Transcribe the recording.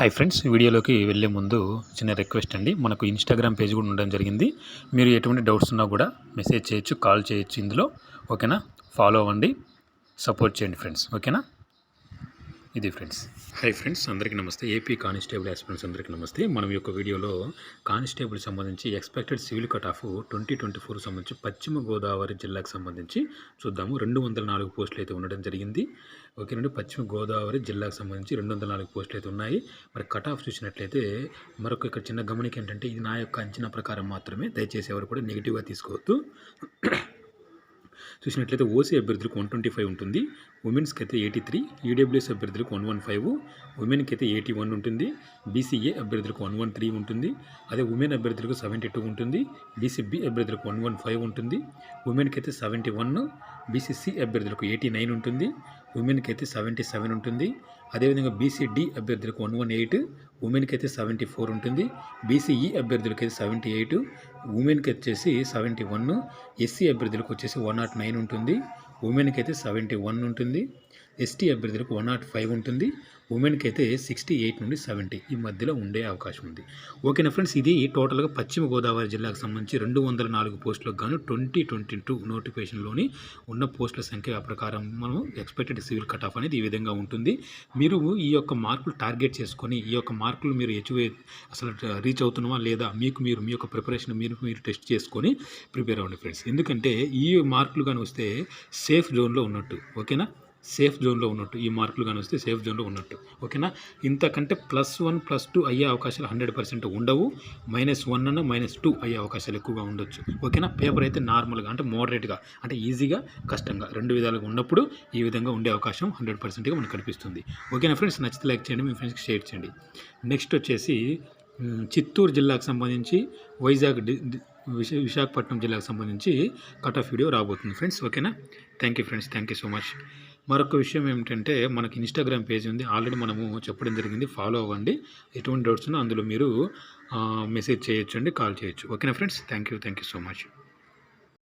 Hi friends వీడియోలోకి వెళ్ళే ముందు చిన్న రిక్వెస్ట్ అండి. మనకు ఇన్స్టాగ్రామ్ పేజ్ కూడా ఉండడం జరిగింది. మీరు ఎటువంటి డౌట్స్ ఉన్నా కూడా మెసేజ్ చేయొచ్చు కాల్ చేయొచ్చు ఇందులో. ఓకేనా ఫాలో అవ్వండి. సపోర్ట్ చేయండి ఫ్రెండ్స్ ఓకేనా ఇది ఫ్రెండ్స్ హాయ్ ఫ్రెండ్స్ అందరికీ నమస్తే. ఏపీ కానిస్టేబుల్ ఆస్పిరెంట్స్ అందరికీ నమస్తే. మనం ఈ యొక్క వీడియోలో కానిస్టేబుల్ సంబంధించి expected civil cut off twenty twenty four సంబంధించి పశ్చిమ గోదావరి జిల్లాకు సంబంధించి చూద్దాము. రెండు వందల నాలుగు పోస్టులు అయితే ఉండడం జరిగింది. ఓకే నుండి పశ్చిమ గోదావరి జిల్లాకు సంబంధించి రెండు వందల నాలుగు పోస్టులు అయితే ఉన్నాయి. మరి కట్ ఆఫ్ చూసినట్లయితే మరొక ఇక్కడ చిన్న గమనిక ఏంటంటే ఇది నా యొక్క అంచనా ప్రకారం మాత్రమే. దయచేసి ఎవరు కూడా నెగిటివ్గా తీసుకోవద్దు. చూసినట్లయితే ఓసీ అభ్యర్థులకు వన్ ట్వంటీ ఫైవ్ ఉంటుంది ఉమెన్స్కి అయితే ఎయిటీ త్రీ ఈడబ్ల్యూఎస్ అభ్యర్థులకు వన్ వన్ ఫైవ్ ఉమెన్కి అయితే ఎయిటీ వన్ ఉంటుంది బీసీఏ అభ్యర్థులకు వన్ వన్ త్రీ ఉంటుంది అదే ఉమెన్ అభ్యర్థులకు సెవెంటీ టూ ఉంటుంది బీసీబీ అభ్యర్థులకు వన్ వన్ ఫైవ్ ఉంటుంది ఉమెన్కి అయితే సెవెంటీ వన్ బీసీసీ అభ్యర్థులకు ఎయిటీ నైన్ ఉంటుంది ఉమెన్కి అయితే సెవెంటీ సెవెన్ ఉంటుంది అదేవిధంగా బీసీడీ అభ్యర్థులకు వన్ వన్ ఎయిట్ ఉమెన్కి అయితే సెవెంటీ ఫోర్ ఉంటుంది. బీసీఈ అభ్యర్థులకి అయితే సెవెంటీ ఎయిట్. ఉమెన్కి వచ్చేసి సెవెంటీ వన్. ఎస్సీ అభ్యర్థులకు వచ్చేసి వన్ నాట్ నైన్ ఉంటుంది. ఉమెన్కి అయితే సెవెంటీ వన్ ఉంటుంది. ఎస్టీ అభ్యర్థులకు వన్ నాట్ ఫైవ్ ఉంటుంది. ఉమెన్కి అయితే సిక్స్టీ ఎయిట్ నుండి సెవెంటీ ఈ మధ్యలో ఉండే అవకాశం ఉంది. ఓకేనా ఫ్రెండ్స్? ఇది టోటల్గా పశ్చిమ గోదావరి జిల్లాకు సంబంధించి రెండు వందల నాలుగు పోస్టులకు గాను ట్వంటీ ట్వంటీ టూ నోటిఫికేషన్లోని ఉన్న పోస్టుల సంఖ్య ప్రకారం మనం ఎక్స్పెక్టెడ్ సివిల్ కట్ ఆఫ్ అనేది ఈ విధంగా ఉంటుంది. మీరు ఈ యొక్క మార్కులు టార్గెట్ చేసుకొని ఈ యొక్క మార్కులు మీరు హెచ్వే అసలు రీచ్ అవుతున్నామా లేదా మీకు మీరు మీ యొక్క ప్రిపరేషన్ మీరు మీరు టెస్ట్ చేసుకొని ప్రిపేర్ అవ్వండి ఫ్రెండ్స్. ఎందుకంటే ఈ మార్కులు కానీ వస్తే సేఫ్ జోన్లో ఉన్నట్టు ఓకేనా? సేఫ్ జోన్లో ఉన్నట్టు. ఈ మార్కులు కానీ వస్తే సేఫ్ జోన్లో ఉన్నట్టు ఓకేనా? ఇంతకంటే ప్లస్ వన్ ప్లస్ టూ అయ్యే అవకాశాలు హండ్రెడ్ పర్సెంట్ ఉండవు. మైనస్ వన్ అన్న మైనస్ టూ అయ్యే అవకాశాలు ఎక్కువగా ఉండొచ్చు ఓకేనా? పేపర్ అయితే నార్మల్గా అంటే మోడరేట్గా అంటే ఈజీగా కష్టంగా రెండు విధాలుగా ఉన్నప్పుడు ఈ విధంగా ఉండే అవకాశం హండ్రెడ్ పర్సెంట్గా మనకు కనిపిస్తుంది ఓకేనా ఫ్రెండ్స్ నచ్చితే లైక్ చేయండి మీ ఫ్రెండ్స్కి షేర్ చేయండి. నెక్స్ట్ వచ్చేసి చిత్తూరు జిల్లాకు సంబంధించి వైజాగ్ డి- విశా విశాఖపట్నం జిల్లాకు సంబంధించి కట్ ఆఫ్ వీడియో రాబోతుంది ఫ్రెండ్స్. ఓకేనా? Thank you friends thank you so much మరొక విషయం ఏమిటంటే మనకి ఇన్స్టాగ్రామ్ పేజ్ ఉంది. ఆల్రెడీ మనము చెప్పడం జరిగింది. ఫాలో అవ్వండి. ఎటువంటి డౌట్స్ ఉన్నా అందులో మీరు మెసేజ్ చేయొచ్చు అండి కాల్ చేయొచ్చు. ఓకేనా friends thank you thank you so much